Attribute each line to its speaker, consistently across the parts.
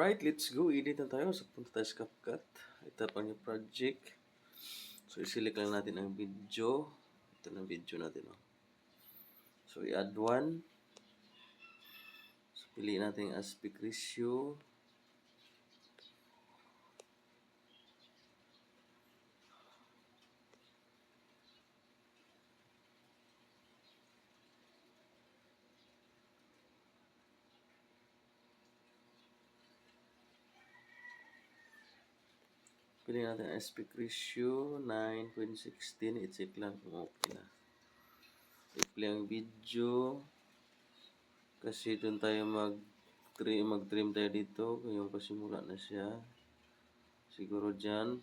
Speaker 1: Alright, let's go. Edit na tayo. So, punta tayo sa CapCut. Ito pa yung project. So, iselect lang natin ang video. Ito na video natin. Oh. So, i-add one. So, piliin natin aspect ratio. Pili natin ang aspect ratio 9.16. I-check lang kung okay na. I-play ang video. Kasi doon tayo mag trim, mag-trim tayo dito. Yung pasimula na siya. Siguro dyan.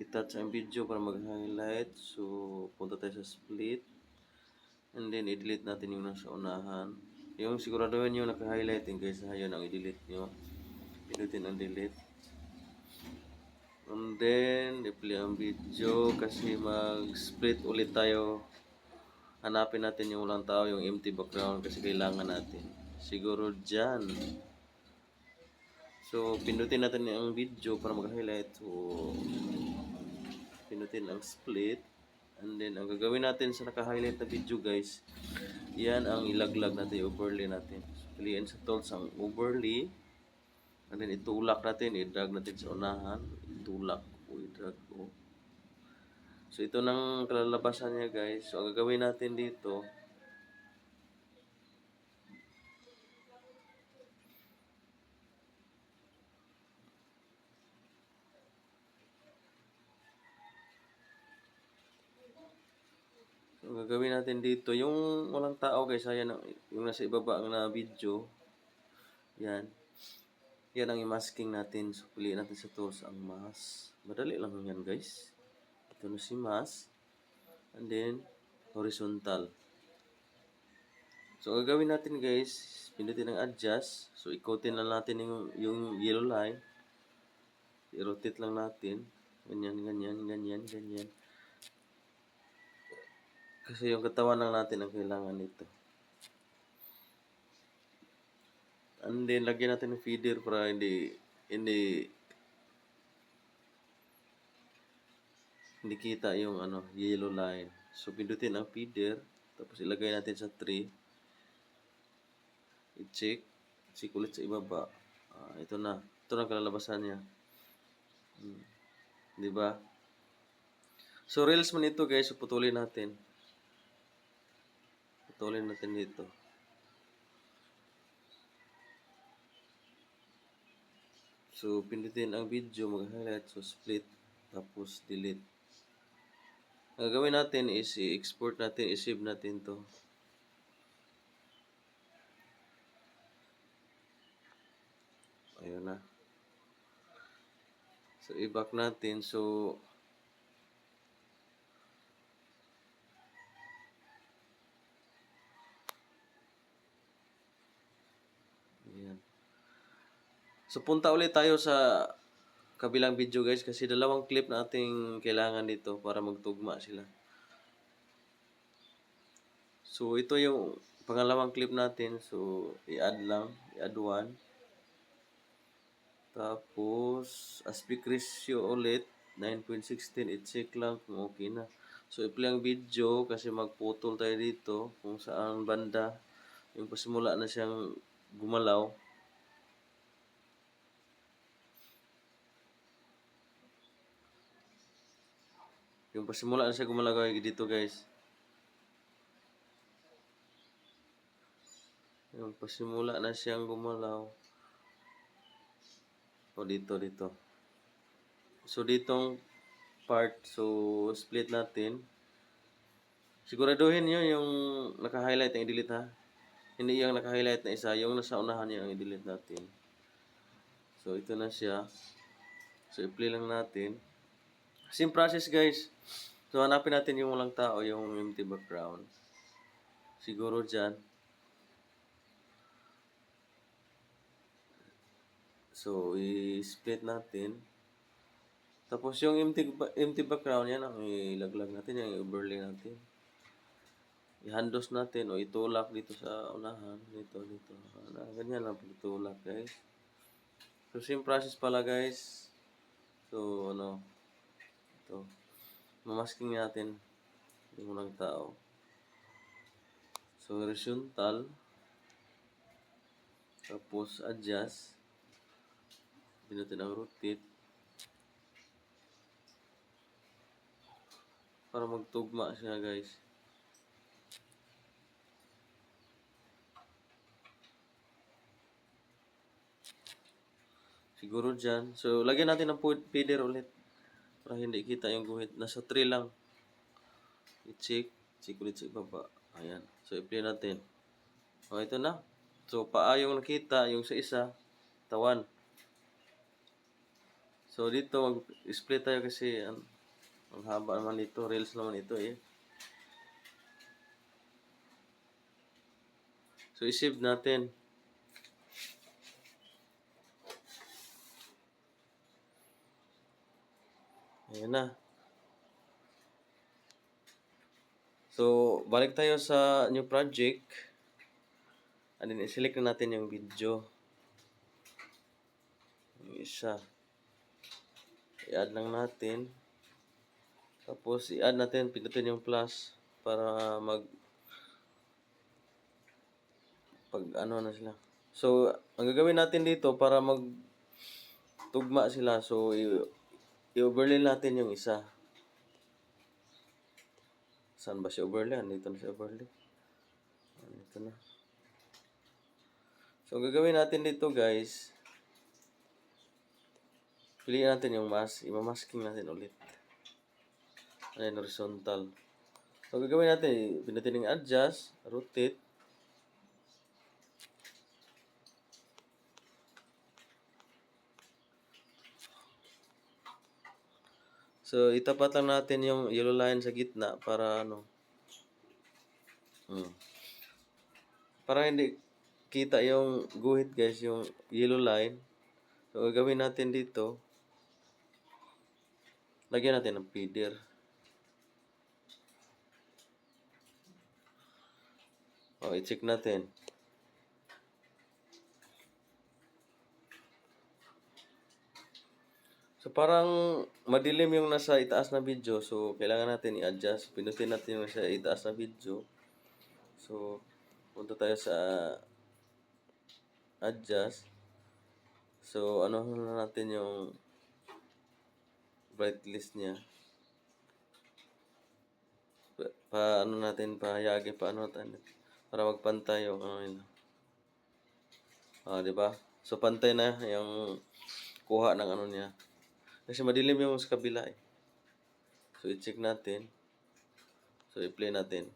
Speaker 1: I-touch ang video para mag-highlight. So, punta tayo sa split. And then, i-delete natin yung nasa unahan. Yung siguraduhin nyo naka-highlighting guys. Yun ang i-delete nyo. Pinutin ang delete. And then, i-play ang video kasi mag-split ulit tayo. Hanapin natin yung walang tao, yung empty background kasi kailangan natin. Siguro dyan. So, pindutin natin ang video para mag-highlight. So, pinutin ang split. And then, ang gagawin natin sa naka-highlight na video guys, yan ang ilaglag natin, overlay natin. So, piliin sa tools ang overlay. And then itulak natin, i-drag natin sa unahan, itulak o i-drag ko. So ito nang kalalabasan niya guys. So ang gagawin natin dito, So, ang gagawin natin dito, yung walang tao guys, ayan, yung nasa ibaba ang na video, yan. Yan ang i-masking natin. So, piliin natin sa tools ang mask. Madali lang yan, guys. Ito na si mask. And then, horizontal. So, ang gagawin natin, guys, pindutin ang adjust. So, ikotin lang natin yung, yung yellow line. I-rotate lang natin. Ganyan, ganyan, ganyan, ganyan. Kasi yung katawan lang natin ang kailangan nito. And then, lagyan natin ng feeder para hindi, hindi, hindi kita yung ano, yellow line. So, pindutin ang feeder. Tapos, ilagay natin sa tree. I-check. Check ulit sa ibaba. Ah, ito na. Ito na kalalabasan niya. Hmm. Di ba? So, reels man ito guys. So, putulin natin. Putulin natin dito. So, pindutin ang video, mag-highlight, so split, tapos delete. Ang gagawin natin is i-export natin, i-save natin to. Ayun na. So, i-back natin. So, Ayan. So punta ulit tayo sa kabilang video guys kasi dalawang clip na ating kailangan dito para magtugma sila. So ito yung pangalawang clip natin. So i-add lang, i-add one. Tapos aspect ratio ulit 9.16 i-check lang kung okay na. So i-play ang video kasi magputol tayo dito kung saan banda yung pasimula na siyang gumalaw. Yung pasimula na siya gumalaw dito guys. Yung pasimula na siyang gumalaw. O dito, dito. So ditong part, so split natin. Siguraduhin nyo yung naka-highlight na i-delete ha. Hindi yung naka-highlight na isa, yung nasa unahan niya ang i-delete natin. So ito na siya. So i-play lang natin. Same process guys. So hanapin natin yung walang tao, yung empty background. Siguro dyan. So i-split natin. Tapos yung empty, empty background yan ang ilaglag natin, yung overlay natin. I-handos natin o itulak dito sa unahan. Dito, dito. Ano, ganyan lang pag itulak guys. So, same process pala guys. So, ano, ito. Mamasking natin yung unang tao. So, horizontal. Tapos, adjust. Pinutin ang rotate. Para magtugma siya guys. Siguro dyan. So, lagyan natin ng feeder ulit. Para hindi kita yung guhit. Nasa 3 lang. I-check. Check ulit sa baba. Ayan. So, i-play natin. O, ito na. So, paa yung nakita. Yung sa isa. Tawan. So, dito mag-split tayo kasi ang, ang haba naman dito. Reels naman ito eh. So, isave natin. Ayan na. So, balik tayo sa new project. And then, i-select na natin yung video. Yung isa. I-add lang natin. Tapos, i-add natin, pindutin yung plus para mag pag ano na sila. So, ang gagawin natin dito para mag tugma sila. So, i- i-overlay natin yung isa. Saan ba si overlay? Dito na si overlay. Dito na. So, gagawin natin dito guys, piliin natin yung mask. Imamasking natin ulit. Ayan, horizontal. So, gagawin natin, pinutin yung adjust, rotate, So, itapat lang natin yung yellow line sa gitna para ano. Hmm. Para hindi kita yung guhit guys, yung yellow line. So, gagawin natin dito. Lagyan natin ng feeder. O, i-check natin. So parang madilim yung nasa itaas na video. So kailangan natin i-adjust. Pinutin natin yung nasa itaas na video. So punta tayo sa adjust. So ano na natin yung brightness niya. Pa, pa ano natin pahayagi pa ano natin para magpantay yung ano nila. Ah, di ba? So pantay na yung kuha ng ano niya. Kasi madilim yung sa kabila eh. So, i-check natin. So, i-play natin.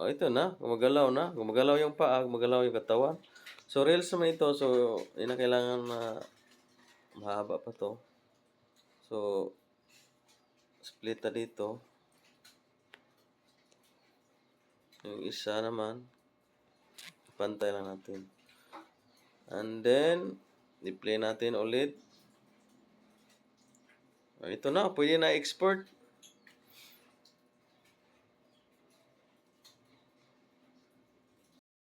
Speaker 1: Oh, ito na. Gumagalaw na. Gumagalaw yung paa, gumagalaw yung katawan. So, reels naman ito. So, yun na kailangan na mahaba pa to. So, split na dito. Yung isa naman, pantay lang natin. And then, i-play natin ulit. Ah, Ito na, pwede na export.